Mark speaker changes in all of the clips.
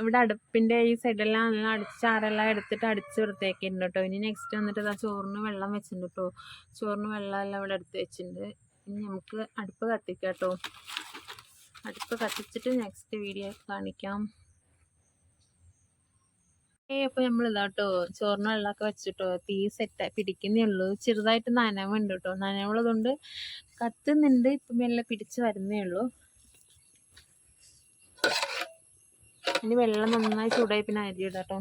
Speaker 1: ഇവിടെ അടുപ്പിന്റെ ഈ സൈഡെല്ലാം നല്ല അടിച്ച് ചാറെല്ലാം എടുത്തിട്ട് അടിച്ച് വൃത്തിയാക്കിയിട്ടുണ്ട് കേട്ടോ ഇനി നെക്സ്റ്റ് വന്നിട്ട് ഇതാ ചോറിന് വെള്ളം വെച്ചിട്ടുണ്ട് കേട്ടോ ചോറിന് വെള്ളമെല്ലാം ഇവിടെ എടുത്ത് വെച്ചിട്ടുണ്ട്. ഇനി നമുക്ക് അടുപ്പ് കത്തിക്കാം കേട്ടോ അടുപ്പ് കത്തിച്ചിട്ട് നെക്സ്റ്റ് വീഡിയോ കാണിക്കാം. ഏ അപ്പോൾ നമ്മൾ ഇതാ കേട്ടോ ചോറിന് വെള്ളമൊക്കെ വെച്ചിട്ടോ തീ സെറ്റ് പിടിക്കുന്നേ ഉള്ളൂ. ചെറുതായിട്ട് നനവുണ്ട് കേട്ടോ നനവുള്ളതുകൊണ്ട് കത്തുന്നുണ്ട് ഇപ്പം മെല്ലെ പിടിച്ച് വരുന്നേ ഉള്ളൂ. ഇനി വെള്ളം നന്നായി ചൂടായി പിന്നെ അരി ഇടാം കേട്ടോ.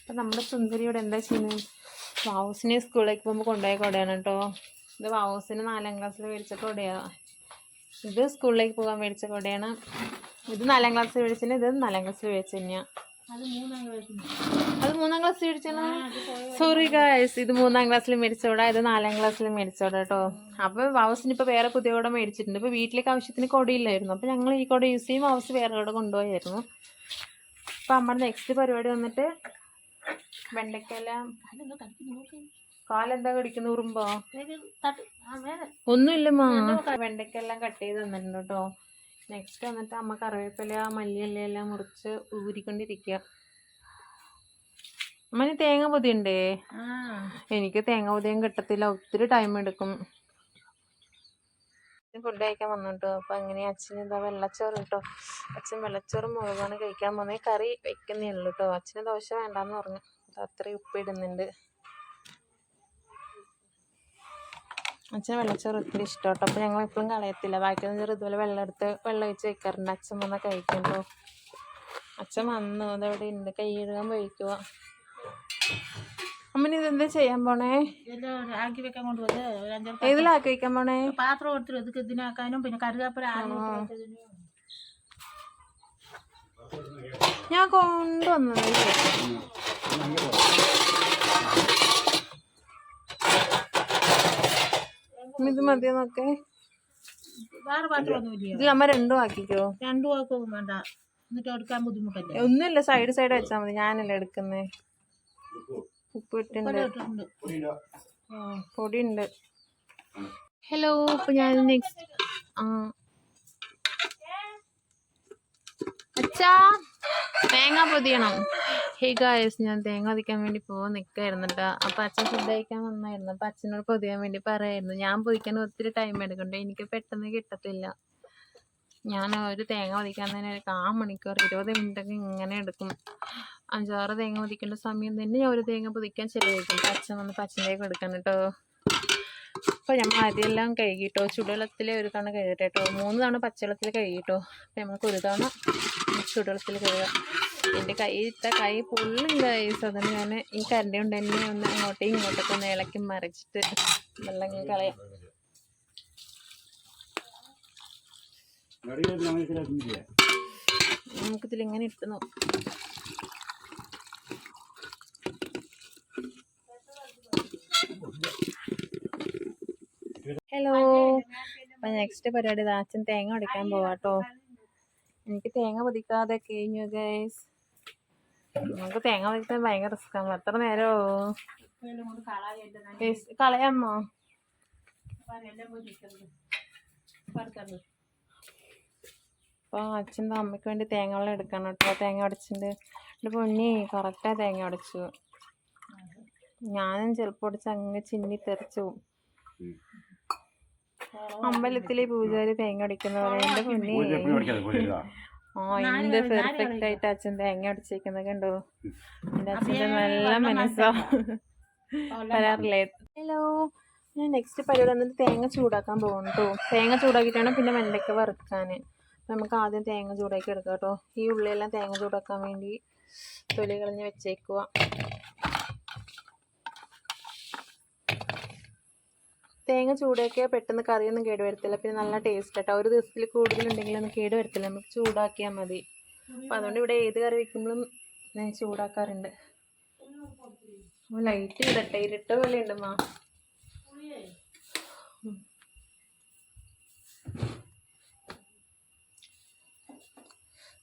Speaker 1: അപ്പം നമ്മുടെ സുന്ദരിയോട് എന്താ ചെയ്യുന്നത്? വാവൂസിനെ സ്കൂളിലേക്ക് പോകുമ്പോൾ കൊണ്ടുപോയ കൊടയാണ് കേട്ടോ. ഇത് വാവൂസിന് നാലാം ക്ലാസ്സിൽ മേടിച്ച കൊടയാണ് ഇത് സ്കൂളിലേക്ക് പോകാൻ മേടിച്ച കൊടയാണ്. ഇത് നാലാം ക്ലാസ്സിൽ മേടിച്ചതിന് ഇത് നാലാം ക്ലാസ്സിൽ മേടിച്ചു തന്നെയാണ്
Speaker 2: അത് മൂന്നാം
Speaker 1: ക്ലാസ് മേടിച്ചാ സോറി ഗായ്സ് ഇത് മൂന്നാം ക്ലാസ്സിൽ മേടിച്ചോടാ. ഇത് നാലാം ക്ലാസ്സിൽ മേടിച്ചോടാ കേട്ടോ അപ്പോൾ ഹൗസിന് ഇപ്പോൾ വേറെ പുതിയ കൂടെ മേടിച്ചിട്ടുണ്ട്. ഇപ്പോൾ വീട്ടിലേക്ക് ആവശ്യത്തിന് കൊടിയില്ലായിരുന്നു. അപ്പോൾ ഞങ്ങൾ ഈ കൂടെ യൂസ് ചെയ്യും. ഹൗസ് വേറെ കൂടെ കൊണ്ടുപോയായിരുന്നു. അപ്പോൾ അമ്മ നെക്സ്റ്റ് പരിപാടി വന്നിട്ട് വെണ്ടയ്ക്കെല്ലാം കാലെന്താ കടിക്കുന്ന? ഉറുമ്പോ?
Speaker 2: ഒന്നുമില്ല
Speaker 1: ഒന്നുമില്ലമ്മാ വെണ്ടയ്ക്കെല്ലാം കട്ട് ചെയ്ത് തന്നിട്ടുണ്ട് കേട്ടോ നെക്സ്റ്റ് വന്നിട്ട് അമ്മ കറിവേപ്പില മല്ലിയില എല്ലാം മുറിച്ച് ഊരിക്കൊണ്ടിരിക്കുക അമ്മന് തേങ്ങ പൊതിയുണ്ടേ? എനിക്ക് തേങ്ങ പൊതിയും കിട്ടത്തില്ല. ഒത്തിരി ടൈം എടുക്കും. ഫുഡ് കഴിക്കാൻ വന്നിട്ട്. അപ്പൊ അങ്ങനെ അച്ഛൻ എന്താ വെള്ളച്ചോറ് കേട്ടോ അച്ഛൻ വെള്ളച്ചോറ് മുളകാണ് കഴിക്കാൻ പോകുന്നത് കറി വെക്കുന്നേ ഉള്ളൂ കേട്ടോ അച്ഛന് ദോശ വേണ്ടാന്ന് പറഞ്ഞു. അത് അത്രയും ഉപ്പ് അച്ഛൻ വെള്ളച്ചോറ് ഒത്തിരി ഇഷ്ടം കേട്ടോ അപ്പോൾ ഞങ്ങൾ എപ്പോഴും കളയത്തില്ല. ബാക്കിയൊന്നും ചെറു ഇതുപോലെ വെള്ളം എടുത്ത് വെള്ളം ഒഴിച്ച് വെക്കാറുണ്ട്. അച്ഛൻ വന്നാൽ കഴിക്കുമ്പോൾ അച്ഛൻ വന്നു. അതവിടെ ഉണ്ട് കൈ കഴുകാൻ പോയിക്കുക അമ്മന് ഇതെന്താ ചെയ്യാൻ പോണേ?
Speaker 2: ആക്കി വെക്കാൻ കൊണ്ടുപോയത്.
Speaker 1: ഏതിലാക്കി വയ്ക്കാൻ പോണേ?
Speaker 2: പാത്രം എടുത്തിട്ട് ഇതിനാക്കാനും പിന്നെ കരുവേപ്പില
Speaker 1: ഞാൻ കൊണ്ടുവന്നത് ഇത് മതിയെന്നൊക്കെ
Speaker 2: വേറെ പാത്രം ഒന്നുമില്ല
Speaker 1: ഇതിൽ അമ്മ രണ്ടും ആക്കിക്കോ.
Speaker 2: രണ്ടു ആക്കും വേണ്ട. എന്നിട്ട് എടുക്കാൻ ബുദ്ധിമുട്ടല്ലേ?
Speaker 1: ഒന്നുമില്ല സൈഡ് സൈഡ് വെച്ചാൽ മതി. ഞാനല്ലേ എടുക്കുന്നേ. ഉപ്പ് ഇട്ടുണ്ട് പൊടി ഉണ്ട് ഹലോ അപ്പൊ ഞാൻ നെക്സ്റ്റ് ആ. അച്ഛാ തേങ്ങ പൊതിയണം. ഹേ ഗായസ് ഞാൻ തേങ്ങ പൊതിക്കാൻ വേണ്ടി പോകാൻ നിൽക്കായിരുന്നു കേട്ടോ അപ്പം അച്ഛൻ ഫുഡ് കഴിക്കാൻ വന്നായിരുന്നു. അപ്പം അച്ഛനോട് പൊതിയാൻ വേണ്ടി പറയായിരുന്നു. ഞാൻ പൊതിക്കാൻ ഒത്തിരി ടൈം എടുക്കണ്ട? എനിക്ക് പെട്ടെന്ന് കിട്ടത്തില്ല. ഞാൻ ഒരു തേങ്ങ പൊതിക്കാൻ തന്നെ ഒരു കാ മണിക്കൂർ ഇരുപത് മിനിറ്റൊക്കെ ഇങ്ങനെ എടുക്കും. അഞ്ചാറ് തേങ്ങ പൊതിക്കേണ്ട സമയം തന്നെ ഞാൻ ഒരു തേങ്ങ പൊതിക്കാൻ ചെലവഴിക്കും. അച്ഛൻ വന്ന് പച്ചന്റെ കൊടുക്കാൻ കേട്ടോ അപ്പോൾ നമ്മൾ ആദ്യമെല്ലാം കഴുകിട്ടോ? ചുടുവെള്ളത്തിൽ ഒരു തവണ കഴുകട്ടെ കേട്ടോ മൂന്ന് തവണ പച്ചവെള്ളത്തിൽ കഴുകിട്ടോ? അപ്പം നമുക്ക് ഒരു തവണ ചുടുവെള്ളത്തിൽ കഴുകാം. എന്റെ കൈ ഇട്ട കൈ ഫുള്ളുണ്ടായി കൈസ് അതുകൊണ്ട് ഞാൻ ഈ കരണ്ടി കൊണ്ട് തന്നെ ഒന്ന് അങ്ങോട്ടും ഇങ്ങോട്ടൊക്കെ ഒന്ന് ഇളക്കി മറിച്ചിട്ട് വെള്ളം കളയാം. നമുക്കിതിൽ ഇങ്ങനെ ഇട്ട് നോക്കാം? ഹലോ അപ്പം നെക്സ്റ്റ് പരിപാടി ദാച്ചൻ തേങ്ങ ഉടയ്ക്കാൻ പോവാട്ടോ. എനിക്ക് തേങ്ങ പൊതിക്കാതെ കഴിഞ്ഞു ഗൈസ് നമുക്ക് തേങ്ങ പൊതിക്കാൻ ഭയങ്കര റിസ്ക്കാണ്. എത്ര നേരമോ കളയാമോ? അപ്പൊ അച്ഛന്റെ അമ്മയ്ക്ക് വേണ്ടി തേങ്ങ വെള്ളം എടുക്കണം കേട്ടോ. തേങ്ങ ഉടച്ചിട്ടുണ്ട് എന്റെ പൊന്നി കറക്റ്റാണ് തേങ്ങ ഉടച്ചു ഞാനും ചിലപ്പോൾ ഉടച്ച് അങ്ങ് ചിന്നി തെറിച്ചു പോകും അമ്പലത്തിലെ പൂജാരി തേങ്ങ അടിക്കുന്നവരെ പൊന്നി. ആ എന്ത് പെർഫെക്റ്റ് ആയിട്ട് അച്ഛൻ തേങ്ങ അടിച്ചേക്കുന്ന കണ്ടോ? എന്റെ അച്ഛന്റെ നല്ല മനസ്സാ. വരാറില്ലേ? ഹലോ ഞാൻ നെക്സ്റ്റ് പരിപാടി വന്നിട്ട് തേങ്ങ ചൂടാക്കാൻ പോകും കേട്ടോ തേങ്ങ ചൂടാക്കിയിട്ടാണ് പിന്നെ വെണ്ടയ്ക്ക വറുക്കാൻ നമുക്ക് ആദ്യം തേങ്ങ ചൂടാക്കി എടുക്കാം കേട്ടോ ഈ ഉള്ളിയെല്ലാം തേങ്ങ ചൂടാക്കാൻ വേണ്ടി തൊലി കളഞ്ഞ് വെച്ചേക്കുക തേങ്ങ ചൂടാക്കിയാൽ പെട്ടെന്ന് കറിയൊന്നും കേട് വരത്തില്ല പിന്നെ നല്ല ടേസ്റ്റ് കേട്ടോ ഒരു ദിവസത്തിൽ കൂടുതലുണ്ടെങ്കിലൊന്നും കേട് വരത്തില്ല നമുക്ക് ചൂടാക്കിയാൽ മതി. അപ്പം അതുകൊണ്ട് ഇവിടെ ഏത് കറി വെക്കുമ്പോഴും ഞാൻ ചൂടാക്കാറുണ്ട്. ലൈറ്റ് ഇടട്ടെ. ഇരട്ട പോലെ ഉണ്ട് മാ.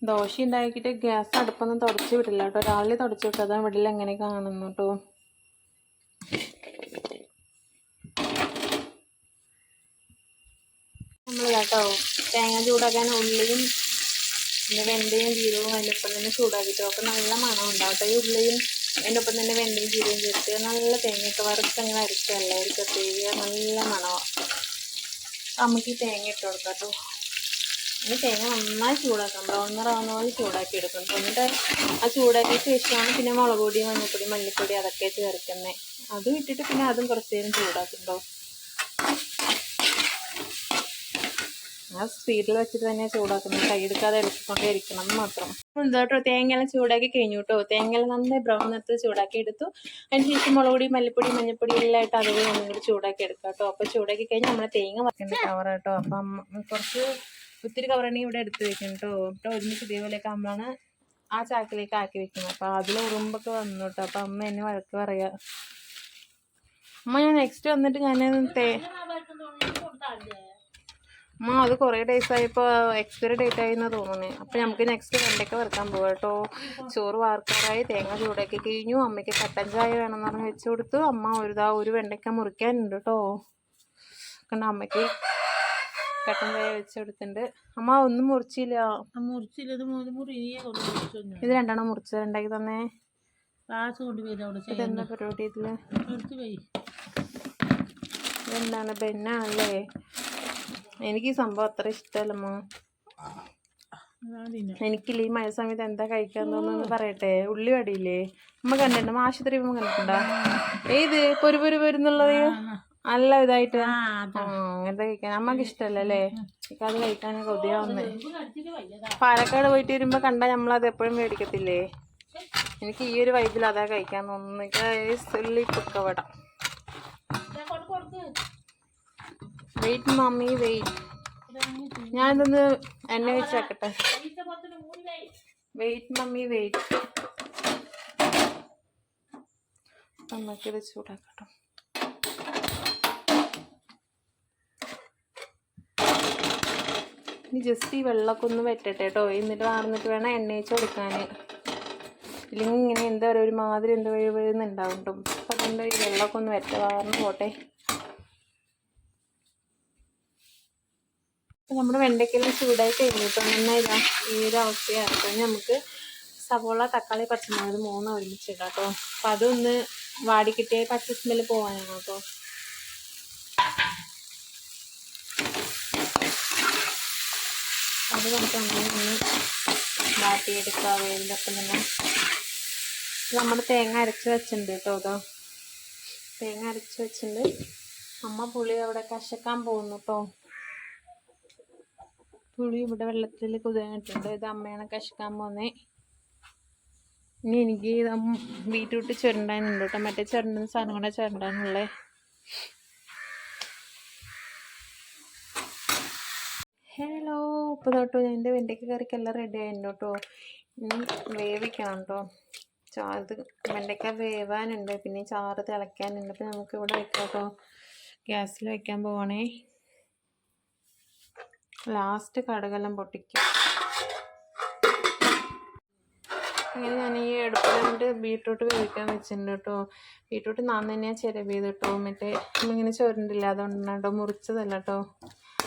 Speaker 1: ദോശ ഉണ്ടാക്കിയിട്ട് ഗ്യാസ് അടുപ്പൊന്നും തുടച്ച് വിടില്ല കേട്ടോ. രാവിലെ തുടച്ച് വിട്ടു അതാണ് ഇവിടെ എങ്ങനെ കാണുന്നു കേട്ടോ നമ്മൾ കേട്ടോ. തേങ്ങ ചൂടാക്കാൻ ഉള്ളിയും പിന്നെ വെന്തയും ജീരകവും അതിന്റെ ഒപ്പം തന്നെ ചൂടാക്കിയിട്ട് ഒക്കെ നല്ല മണം ഉണ്ടാവും കേട്ടോ ഈ ഉള്ളിയും അതിന്റെ ഒപ്പം തന്നെ വെന്തയും ജീരകവും ചേർത്ത് നല്ല തേങ്ങയൊക്കെ വറുത്തങ്ങനെ അരച്ചല്ല ഒരു പ്രത്യേക നല്ല മണമാണ് നമുക്ക് ഈ തേങ്ങ ഇട്ട് കൊടുക്കാം കേട്ടോ. തേങ്ങ നന്നായി ചൂടാക്കാം ബ്രൗൺ നിറാവുന്ന പോലെ ചൂടാക്കി എടുക്കും എന്നിട്ട് ആ ചൂടാക്കിയ ശേഷമാണ് പിന്നെ മുളക് പൊടി മഞ്ഞൾപ്പൊടി മല്ലിപ്പൊടി അതൊക്കെ ചേർക്കുന്നത്. അതും ഇട്ടിട്ട് പിന്നെ അതും കുറച്ച് നേരം ആ സ്പീഡിൽ വെച്ചിട്ട് തന്നെ ചൂടാക്കുന്നത്. കൈയെടുക്കാതെ എടുത്തുകൊണ്ടേ ഇരിക്കണം എന്ന് മാത്രം. എന്തോട്ടോ തേങ്ങ തേങ്ങയെല്ലാം ചൂടാക്കി കഴിഞ്ഞു കേട്ടോ തേങ്ങയെല്ലാം നന്നായി ബ്രൗൺ നിറത്ത് ചൂടാക്കി എടുത്തു. അതിന് ശേഷം മുളകുപൊടി മല്ലിപ്പൊടി മഞ്ഞൾപ്പൊടി എല്ലാം ആയിട്ട് അതുപോലെ ഒന്നും കൂടി ചൂടാക്കി എടുക്കാം കേട്ടോ അപ്പോൾ ചൂടാക്കി കഴിഞ്ഞാൽ നമ്മളെ തേങ്ങ വറക്കേണ്ട കവർ കേട്ടോ അപ്പം കുറച്ച് ഒത്തിരി കവറാണെങ്കിൽ ഇവിടെ എടുത്ത് വെക്കണം കേട്ടോ കേട്ടോ ഒരുമിച്ച് ഇതേപോലെയൊക്കെ അമ്മയാണ് ആ ചാക്കിലേക്ക് ആക്കി വെക്കുന്നത് അപ്പോൾ അതിൽ ഉറുമ്പൊക്കെ വന്നു കേട്ടോ അപ്പോൾ അമ്മ എന്നെ വഴക്ക് പറയാ. അമ്മ ഞാൻ നെക്സ്റ്റ് വന്നിട്ട് ഞാൻ തേ അമ്മ അത് കുറേ ഡേയ്സ് ആയപ്പോൾ എക്സ്പയറി ഡേറ്റ് ആയി എന്നാണ് തോന്നുന്നത് അപ്പോൾ നമുക്ക് നെക്സ്റ്റ് വെണ്ടയ്ക്ക വറുക്കാൻ പോകാം കേട്ടോ. ചോറ് വാർക്കാറായി തേങ്ങ ചൂടാക്കി കഴിഞ്ഞു. അമ്മയ്ക്ക് കട്ടൻ ചായ വേണമെന്ന് പറഞ്ഞ് വെച്ച് കൊടുത്തു. അമ്മ ഒരു ദാ ഒരു വെണ്ടയ്ക്ക മുറിക്കാനുണ്ട് കേട്ടോ. കണ്ട അമ്മയ്ക്ക് കട്ടൻ ചായ വെച്ച് കൊടുത്തിട്ടുണ്ട്. അമ്മ ഒന്നും മുറിച്ചില്ല.
Speaker 2: ഇത് മൂന്ന് മുറിയെ കൊണ്ട് മുറിച്ചു
Speaker 1: ഇത് രണ്ടെണ്ണം മുറിച്ചത് ഉണ്ടാക്കി തന്നെ. ഇതെന്താ പരിപാടി
Speaker 2: ഇതിൽ?
Speaker 1: ഇതെന്താണ്? ബെന്നാണല്ലേ? എനിക്ക് ഈ സംഭവം അത്ര ഇഷ്ടമല്ലമ്മ. എനിക്കില്ല ഈ മഴ സമയത്ത് എന്താ കഴിക്കാൻ തോന്നുന്നു പറയട്ടെ. ഉള്ളി വടിയില്ലേ? അമ്മ കണ്ടിട്ടുണ്ട്? ആശുപത്രി അമ്മ കണ്ടിട്ടുണ്ടോ? ഏത്? പൊരു പൊരു പൊരുന്നുള്ളത്? നല്ല ഇതായിട്ട്.
Speaker 2: ആ
Speaker 1: അങ്ങനത്തെ കഴിക്കാൻ. അമ്മയ്ക്ക് ഇഷ്ടമല്ല അല്ലേ? എനിക്ക് അത് കഴിക്കാനൊക്കെ കൊതിയാവുന്നേ പാലക്കാട് പോയിട്ട് വരുമ്പോ കണ്ടാ നമ്മളത് എപ്പോഴും മേടിക്കത്തില്ലേ? എനിക്ക് ഈ ഒരു വൈബിൽ അതാ കഴിക്കാൻ തോന്നുന്നു എനിക്ക് ഉള്ളി പൊക്കവട
Speaker 2: ഇതാ കൊണ്ട് കൊടുക്ക്
Speaker 1: വെയിറ്റ് മമ്മി വെയിറ്റ് ഞാനിതൊന്ന്
Speaker 2: എന്നെ വെച്ചാക്കട്ടെ
Speaker 1: വെയിറ്റ് മമ്മി വെയിറ്റ് നമുക്കിത് ചൂടാക്കട്ടോ. ഇനി ജസ്റ്റ് ഈ വെള്ളമൊക്കെ ഒന്ന് വെറ്റട്ടെ കേട്ടോ. എന്നിട്ട് വാർന്നിട്ട് വേണം എണ്ണ വെച്ച് കൊടുക്കാൻ ഇല്ലെങ്കിൽ ഇങ്ങനെ എന്താ പറയുക ഒരു മാതിരി എന്താ വരുന്നുണ്ടാവും കേട്ടോ. അപ്പം അതുകൊണ്ട് ഈ വെള്ളമൊക്കെ ഒന്ന് വെറ്റ വാർന്ന് പോട്ടെ. നമ്മുടെ വെണ്ടയ്ക്കെല്ലാം ചൂടായി കഴിഞ്ഞിട്ട് കേട്ടോ നന്നായി ഇതാ ഈ ഒരു അവസ്ഥയായിരിക്കും നമുക്ക് സവോള തക്കാളി പച്ചമുളക് മൂന്നും ഒരുമിച്ച് ഇടാം കേട്ടോ. അപ്പം അതൊന്ന് വാടി കിട്ടിയ പച്ച സ്മെൽ പോകാനാണ് കേട്ടോ. അത് നമുക്ക് അങ്ങനെ ഒന്ന് വാട്ടിയെടുക്കാം. വേലിലൊപ്പം തന്നെ ഇത് നമ്മുടെ തേങ്ങ അരച്ച് വെച്ചിട്ടുണ്ട് കേട്ടോ അതോ തേങ്ങ അരച്ച് വെച്ചിട്ടുണ്ട്. അമ്മ പുളി അവിടെ കശക്കാൻ പോകുന്നു കേട്ടോ. പുളി ഇവിടെ വെള്ളത്തിൽ കുതിർന്നിട്ടുണ്ട്. ഇത് അമ്മയാണ് കശക്കാൻ പോന്നെ. ഇനി എനിക്ക് ഇത് ബീറ്റ്റൂട്ട് ചുരണ്ടാനുണ്ട് കേട്ടോ. മറ്റേ ചുരണ്ടുന്ന സാധനം കൂടെ ചുരണ്ടാനുള്ളേ. ഹലോ ഇപ്പോൾ തൊട്ടോ എന്റെ വെണ്ടയ്ക്ക കറിക്കെല്ലാം റെഡി ആയിരുന്നു കേട്ടോ. ഇനി വേവിക്കണം കേട്ടോ. ചാറ് വെണ്ടയ്ക്ക വേവാനുണ്ട്. പിന്നെ ചാറ് തിളയ്ക്കാനുണ്ട്. നമുക്ക് ഇവിടെ വെക്കാം കേട്ടോ. ഗ്യാസിൽ വയ്ക്കാൻ പോവാണേ. ലാസ്റ്റ് കടുകെല്ലാം പൊട്ടിക്കും. അങ്ങനെ ഞാൻ ഈ അടുപ്പിലുണ്ട് ബീട്രൂട്ട് വേവിക്കാൻ വെച്ചിട്ടുണ്ട് കേട്ടോ. ബീട്രൂട്ട് നാന്ന് തന്നെയാണ് ചിരവ് കേട്ടോ. മറ്റേ ഇങ്ങനെ ചോരണ്ടില്ല അതുകൊണ്ടാണ് കേട്ടോ മുറിച്ചതല്ല കേട്ടോ.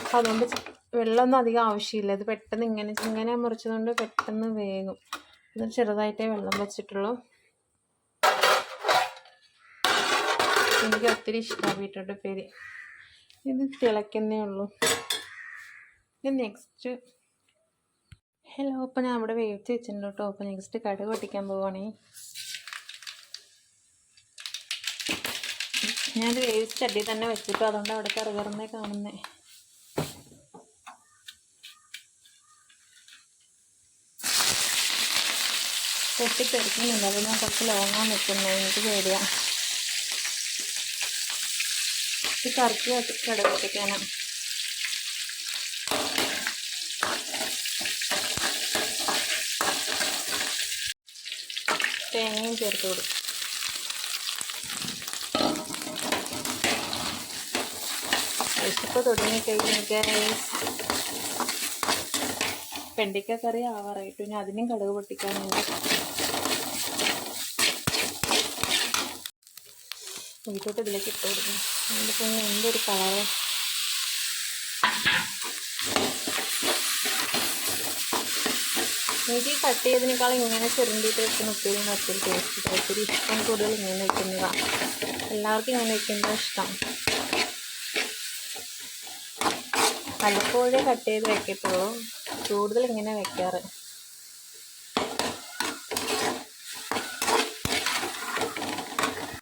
Speaker 1: അപ്പം അതുകൊണ്ട് വെള്ളമൊന്നും അധികം ആവശ്യമില്ല. ഇത് പെട്ടെന്ന് ഇങ്ങനെ ഇങ്ങനെ മുറിച്ചതുകൊണ്ട് പെട്ടെന്ന് വേകും ഇത് ചെറുതായിട്ടേ വെള്ളം വെച്ചിട്ടുള്ളൂ. എനിക്ക് ഒത്തിരി ഇഷ്ടമാണ് ബീട്രൂട്ട് പേര് ഇത് തിളയ്ക്കുന്നേ ഉള്ളൂ. നെക്സ്റ്റ് ഹലോ അപ്പം ഞാൻ അവിടെ വേവിച്ച് വെച്ചിട്ടുണ്ട് കേട്ടോ. അപ്പം നെക്സ്റ്റ് കടുക് പൊട്ടിക്കാൻ പോവുകയാണേ ഞാനത് വേവിച്ച് ചട്ടി തന്നെ വെച്ചിട്ടു. അതുകൊണ്ട് അവിടെ കറുകറന്നേ കാണുന്നേ. പൊട്ടിത്തെറിക്കുന്നുണ്ട്. അത് ഞാൻ കുറച്ച് ലോങ്ങാൻ നിൽക്കുന്നത് എനിക്ക് പേടിയാണ് കറക്കി വെച്ച് കടുക് പൊട്ടിക്കാനാണ് തേങ്ങയും ചേർത്ത് കൊടുക്കും. വിശപ്പ് തുടങ്ങി കഴിഞ്ഞാൽ പെണ്ടിക്ക കറി ആവാറായിട്ടു ഞാൻ അതിനും കടുക് പൊട്ടിക്കാനുണ്ട് വീട്ടോട്ട് ഇതിലേക്ക് ഇട്ട് കൊടുക്കും. അതിന്റെ പിന്നെ എന്തൊരു കളറ് എനിക്ക് ഈ കട്ട് ചെയ്തതിനേക്കാളും ഇങ്ങനെ ചെറുണ്ടിട്ട് വെക്കുന്ന ഒത്തിരി ഒത്തിരി ടേസ്റ്റ് ഒത്തിരി ഇഷ്ടം കൂടുതൽ ഇങ്ങനെ വെക്കുന്നതാണ് എല്ലാവർക്കും ഇങ്ങനെ വെക്കുന്നത് ഇഷ്ടം. പലപ്പോഴേ കട്ട് ചെയ്ത് വെക്കത്തുള്ളൂ. കൂടുതൽ ഇങ്ങനെ വെക്കാറ്.